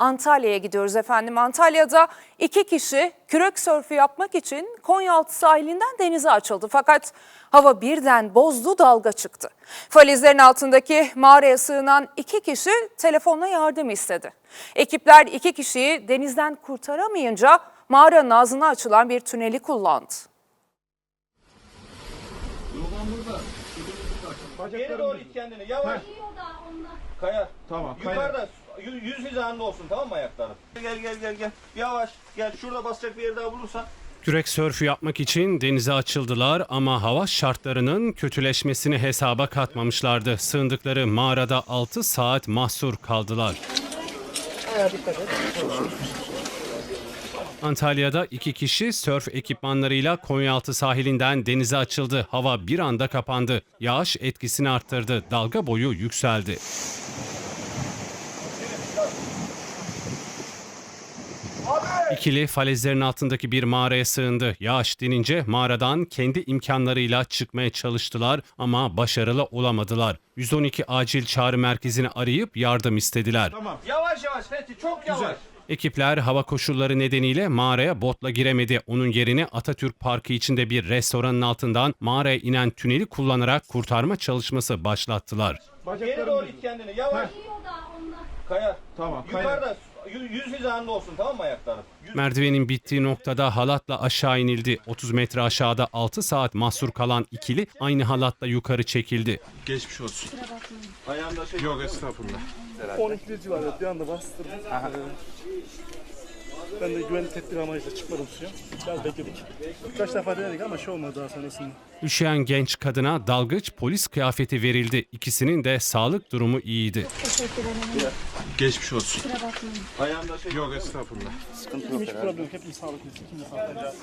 Antalya'ya gidiyoruz efendim. Antalya'da iki kişi kürek sörfü yapmak için Konyaaltı sahilinden denize açıldı. Fakat hava birden bozdu dalga çıktı. Falezlerin altındaki mağaraya sığınan iki kişi telefonla yardım istedi. Ekipler iki kişiyi denizden kurtaramayınca mağaranın ağzına açılan bir tüneli kullandı. Geri doğru it kendini yavaş. Kayar. Tamam, Yukarıda yüz hizanda olsun tamam mı ayakların? Gel gel gel gel. Yavaş gel şurada basacak bir yer daha bulursan. Kürek sörfü yapmak için denize açıldılar ama hava şartlarının kötüleşmesini hesaba katmamışlardı. Sığındıkları mağarada 6 saat mahsur kaldılar. Antalya'da iki kişi sörf ekipmanlarıyla Konyaaltı sahilinden denize açıldı. Hava bir anda kapandı. Yağış etkisini arttırdı. Dalga boyu yükseldi. İkili falezlerin altındaki bir mağaraya sığındı. Yağış dinince mağaradan kendi imkanlarıyla çıkmaya çalıştılar ama başarılı olamadılar. 112 acil çağrı merkezini arayıp yardım istediler. Yavaş yavaş Fethi çok yavaş. Ekipler hava koşulları nedeniyle mağaraya botla giremedi. Onun yerine Atatürk Parkı içinde bir restoranın altından mağaraya inen tüneli kullanarak kurtarma çalışması başlattılar. Geri doğru it kendini yavaş. Kayar. Tamam. Yukarıda yü- yüz hizanda olsun tamam mı ayakların? Yüz- Merdivenin bittiği noktada halatla aşağı inildi. 30 metre aşağıda 6 saat mahsur kalan ikili aynı halatla yukarı çekildi. Geçmiş olsun. Ayağında şey Yok estağfurullah. 12 civarında bir anda bastırdım. Ben de güvenlik tedbiri amacıyla çıkmadım suya. Biraz bekledik. Birkaç defa denedik ama şey olmadı daha sonrasında. Üşüyen genç kadına dalgıç polis kıyafeti verildi. İkisinin de sağlık durumu iyiydi. Geçmiş olsun. ayağında şey Yok estağfurullah. Hiç problem yok. Hepimiz sağlıklıyız. De sağlıklıyız.